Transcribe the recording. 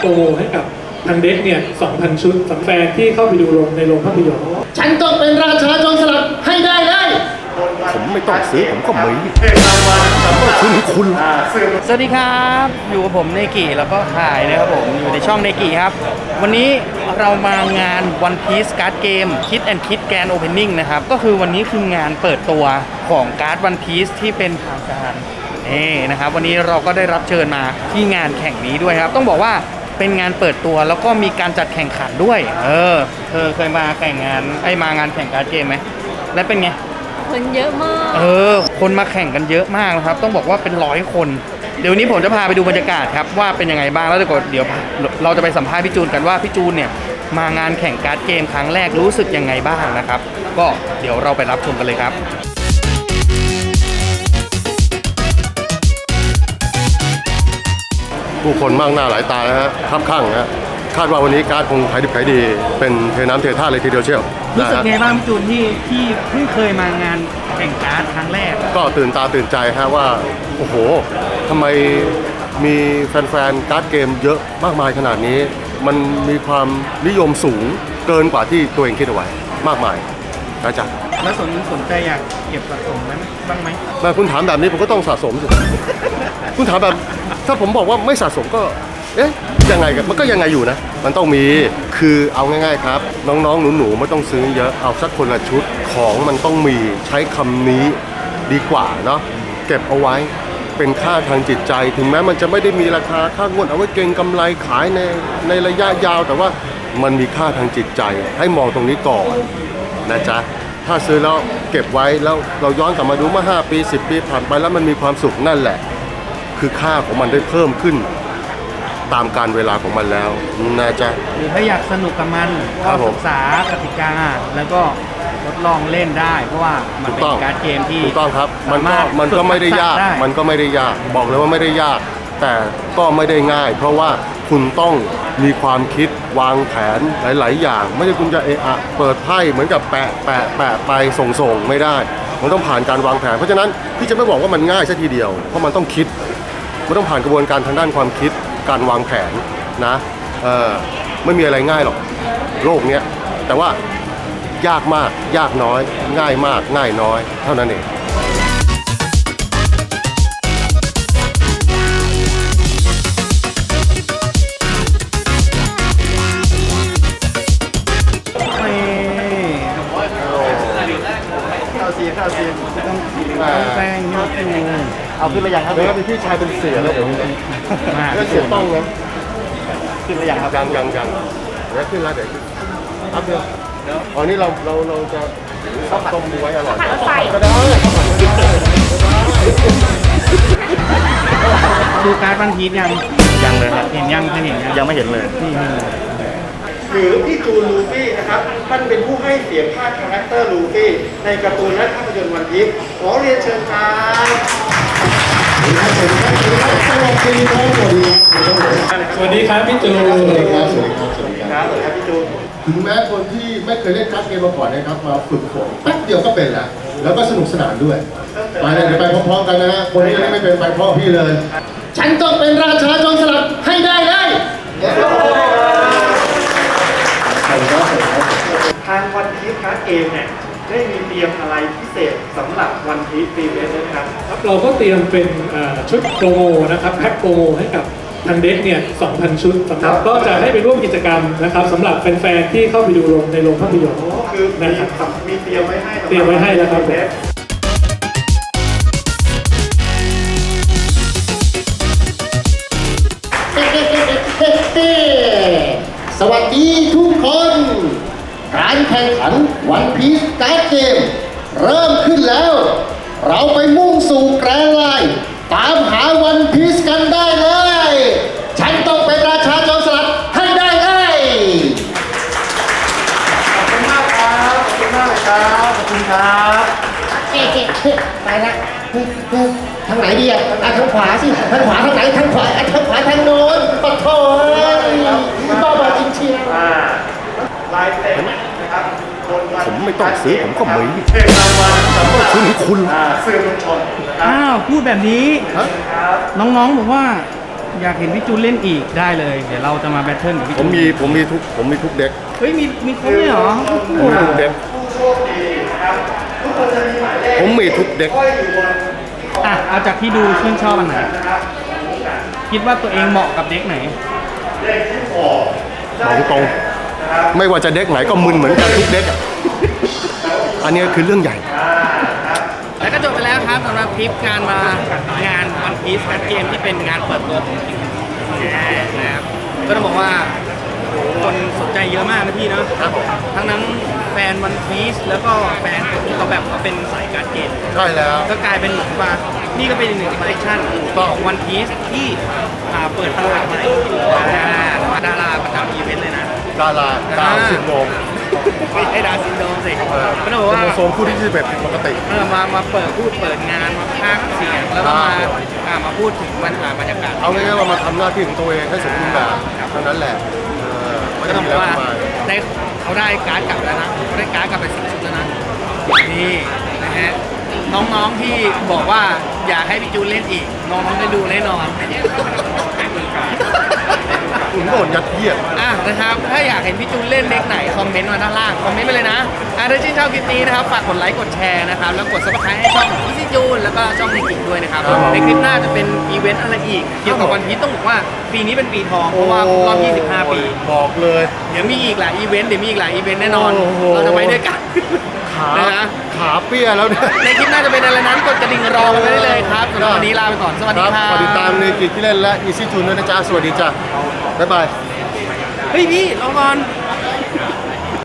โปรโมให้กับทางเด็กเนี่ย 2,000 ชุดสำหรับแฟนที่เข้าไปดูโรงในโรงภาพยนตร์ฉันต้องเป็นราชาโจรสลัดให้ได้เลย ผมไม่ต้องซื้อผมก็มีคุณคุณ สวัสดีครับ อยู่กับผมเนกิแล้วก็ถ่ายนะครับผม อยู่ในช่องเนกิครับ วันนี้เรามางาน One Piece Card Game Kid and Kid Grand Opening นะครับ ก็คือวันนี้คืองานเปิดตัวของการ์ด One Piece ที่เป็นทางการนี่นะครับ วันนี้เราก็ได้รับเชิญมาที่งานแข่งนี้ด้วยครับ ต้องบอกว่า เป็นงานเปิดตัวแล้วก็มีการจัดแข่งขันด้วย เออเธอเคยมาแข่งงานไอ้ยมางานแข่งการ์ดเกมไหมและเป็นไง คนเยอะมาก เออ คนมาแข่งกันเยอะมากนะครับ ต้องบอกว่าเป็นร้อยคน เดี๋ยววนนี้ผมจะพาไปดูบรรยากาศครับว่าเป็นยังไงบ้างแล้วเดี๋ยวก่อนเดี๋ยวเราจะไปสัมภาษณ์พี่จูนกันว่าพี่จูนเนี่ยมางานแข่งการ์ดเกมครั้งแรกรู้สึกยังไงบ้างนะครับ ก็เดี๋ยวเราไปรับชมกันเลยครับ ผู้คนมากหน้าหลายตานะฮะครับข้างนะฮะคาดว่าวันนี้การ์ดคงขายดิบขายดี เป็นเทน้ำเทท่าเลยทีเดียวเชียวรู้นะสึกฮะไงบ้างพี่จูนที่ที่เพิ่งเคยมางานแข่งการ์ดครั้งแรก ก็ตื่นตาตื่นใจฮะว่า โอ้โหทำไมมีแฟนๆการ์ดเกมเยอะมากมายขนาดนี้ มันมีความนิยมสูงเกินกว่าที่ตัวเองคิดเอาไว้มากมายนะจ๊ะแล้วสนสนใจอยากเก็บสะสมไหมบ้างไหมแม่คุณถามแบบนี้ผมก็ต้องสะสมสิคุณถามแบบ ถ้าผมบอกว่าไม่สะสมก็เอ๊ะยังไงกันมันก็ยังไงอยู่นะ มันต้องมีคือเอาง่ายๆครับ น้องๆหนูๆไม่ต้องซื้อเยอะเอาสักคนละชุดของมันต้องมีใช้คำนี้ดีกว่าเนาะเก็บเอาไว้เป็นค่าทางจิตใจ ถึงแม้มันจะไม่ได้มีราคาค่างวดเอาไว้เก็งกำไรขายในในระยะยาว แต่ว่ามันมีค่าทางจิตใจให้มองตรงนี้ก่อนนะจ๊ะถ้าซื้อแล้วเก็บไว้แล้วเราย้อนกลับมาดูเมื่อ 5 ปี 10 ปีผ่านไปแล้วมันมีความสุขนั่นแหละ คือค่าของมันได้เพิ่มขึ้นตามการเวลาของมันแล้วนะจ๊ะ หรือถ้าอยากสนุกกับมันครัก็บผมศึกษากติกา แล้วก็ทดลองเล่นได้ เพราะว่ามันถูกเป็ต้องนการดเกมที่ถูกต้องครับ มันสาก็มารถมันก็ไม่ได้ยาก ฝึทัษษะมันก็ไม่ได้ยาก บอกเลยว่าไม่ได้ยาก แต่ก็ไม่ได้ง่าย เพราะว่าคุณต้องมีความคิดวางแผนหลาย ๆ อย่าง ไม่ใช่คุณจะเอะอะเปิดไพ่เหมือนกับแปะแปะแปะไปส่งส่งไม่ได้ มันต้องผ่านการวางแผน เพราะฉะนั้นพี่จะไม่บอกว่ามันง่ายซะทีเดียว เพราะมันต้องคิด มันต้องผ่านกระบวนการทางด้านความคิด การวางแผนนะเออไม่มีอะไรง่ายหรอกโลกเนี้ยแต่ว่ายากมากยากน้อย ง่ายมากง่ายน้อย เท่านั้นเอง เอาขึ้นระยังครับเดี๋ยวมีพี่ชายเป็นเสียแล้วผมมากก็เสียต้องนะขึ้นระยังครับยังยังยังเดี๋ยวขึ้นแล้วเดี๋ยวขึ้นอัพเดียวอ๋อนี่เราเราเราจะข้าวต้มไว้อร่อยก็ได้ดูการ์ดบันทียังยังเลยครับเห็นยังเคยเห็นยังยังไม่เห็นเลยนี่นี่หรือพี่จูนลูฟี่นะครับท่านเป็นผู้ให้เสียงภาคคาแรคเตอร์ลูฟี่ในการ์ตูนและภาพยนตร์วันพีชขอเรียนเชิญครับ สวัสดีครับพี่จูสวัสดีครับสวัสดีครับสวัสดีครับครับสวัสดีครับพี่จูนถึงแม้คนที่ไม่เคยเล่นการ์ดเกมมาก่อนนะครับมาฝึกฝนแป๊บเดียวก็เป็นแล้วแล้วก็สนุกสนานด้วยไปเลยเดี๋ยวไปพร้อมๆกันนะฮะคนที่ยังไม่เป็นไปพร้อมพี่เลย ฉันต้องเป็นราชาโจรสลัดให้ได้เลยทางวันพีชการ์ดเกมเนี่ย ได้มีเตรียมอะไรพิเศษสำหรับวันพีชปีเวสนะครับ ครับเราก็เตรียมเป็นเอ่อชุดโปรโมนะครับแพ็คโปรโมให้กับทางเด็กเนี่ย 2,000 ชุดสำหรับ ก็จะให้ไปร่วมกิจกรรมนะครับสำหรับแฟนๆที่เข้าไปดูโรงในโรงภาพยนตร์ ก็คือมีนะครับสำมีเตรียมไว้ให้สำหบเตรียมไว้ให้แล้วครับผมสวัสดีทุกคน การแข่งขันวันพีซการ์ดเกม เริ่มขึ้นแล้ว เราไปมุ่งสู่แกรนด์ไลน์ตามหาวันพีซกันได้เลย ฉันต้องเป็นราชาโจรสลัดให้ได้เลยขอบคุณมากครับ ขอบคุณมากเลยครับ ขอบคุณครับเอ๊ะเอ๊ะเอ๊ะไปละเฮ้ยเฮ้ยทางไหนดีอะอะทางขวาสิ ทางขวาทางไหน ทางขวาอะทางขวาทางโน้นปะโถยบ้าบอจริงเชียว อ่าลายเซ็น นะครับบนวันผมไม่ต้องซื้อผมก็มีเพจรางวัลสำหรับคุณคุณอ่าสื่อมวลชนนะครับอ้าวพูดแบบนี้ น้องๆบอกว่า อยากเห็นพี่จูนเล่นอีกได้เลย เดี๋ยวเราจะมาแบทเทิลกับพี่ผจูมนมีผมมีทุกผมมีทุกเด็กเฮ้ยมีมีครบเลยเหรอผมมีทุกเด็กผมมีทุกเด็กอะเอาจากที่ดูชื่นชอบอันไหนคิดว่าตัวเองเหมาะกับเด็กไหนบอกตรง ไม่ว่าจะเด็กไหนก็มึนเหมือนกันทุกเด็กอะอันนี้คือเรื่องใหญ่ แล้วก็จบไปแล้วครับสำหรับคลิปการมางานวันพีซการเกมที่เป็นงานเปิดตัวของจริงนะครับก็ต้องบอกว่าคนสนใจเยอะมากนะพี่เนาะทั้งนั้นแฟนวันพีซแล้วก็แฟนที่เขาแบบว่าเป็นสายการเกม ใช่แล้ว ก็กลายเป็นเหมือนว่านี่ก็เป็นอีกหนึ่งคอลเลคชันของวันพีซที่อ่าเปิดตัวใหม่ ดาราดาวซินโดรมไม่ใช่ดาวซินโดรมสิเออก็ต้องบอกว่าโซนคู่ที่21ผิดปกติ เออมามาเปิดพูดเปิดงานมาพากย์เสียงแล้วก็มาครับ อ่ามาพูดถึงปัญหาบรรยากาศ เอาง่ายๆว่ามาทำหน้าที่ของตัวเองให้สมบูรณ์แบบเท่านั้นแหละเออไม่ก็ได้ต้องมีบอแล้วกว่ามาได้เขาได้การ์ดกลับแล้วนะเขาได้การ์ดกลับไปสิบชุดแล้วนะนี่นะฮะน้องๆที่บอกว่าอยากให้พี่จูนเล่นอีก น้องๆได้ดูแน่นอนถึง โดนยัดเยียดอะนะครับ ถ้าอยากเห็นพี่จูนเล่นเด็กไหน คอมเมนต์มาด้านล่าง คอมเมนต์ไปเลยนะอะถ้าชื่นชอบคลิปนี้นะครับ ฝากกดไลค์ กดแชร์นะครับ แล้วกด subscribe ให้ช่องพี่ซีจูน แล้วก็ช่องในกิจด้วยนะครับครับผมในคลิปหน้าจะเป็นอีเวนต์อะไรอีก เกี่ยวกับวันพีชต้องบอกว่าปีนี้เป็นปีทอง เพราะว่าครบรอบ 25 ปี บอกเลย เดี๋ยวมีอีกหลายอีเวนต์ เดี๋ยวมีอีกหลายอีเวนต์แน่นอนโอ้โหเราจะไปด้วยกันขานะ ขาเปี้ยแล้วเนี่ย ในคลิปหน้าจะเป็นอะไรนั้นกดกระดิ่งรอกันไว้ได้เลยครับสำหรับวันนี้ลาไปก่อนสวัสคดีรับครับฝากติดตามในกิจที่เล่นและอีซี่จูนด้วยนะจ๊ะ สวัสดีจ้ะบ๊ายบาย เฮ้ยพี่รอก่อนอ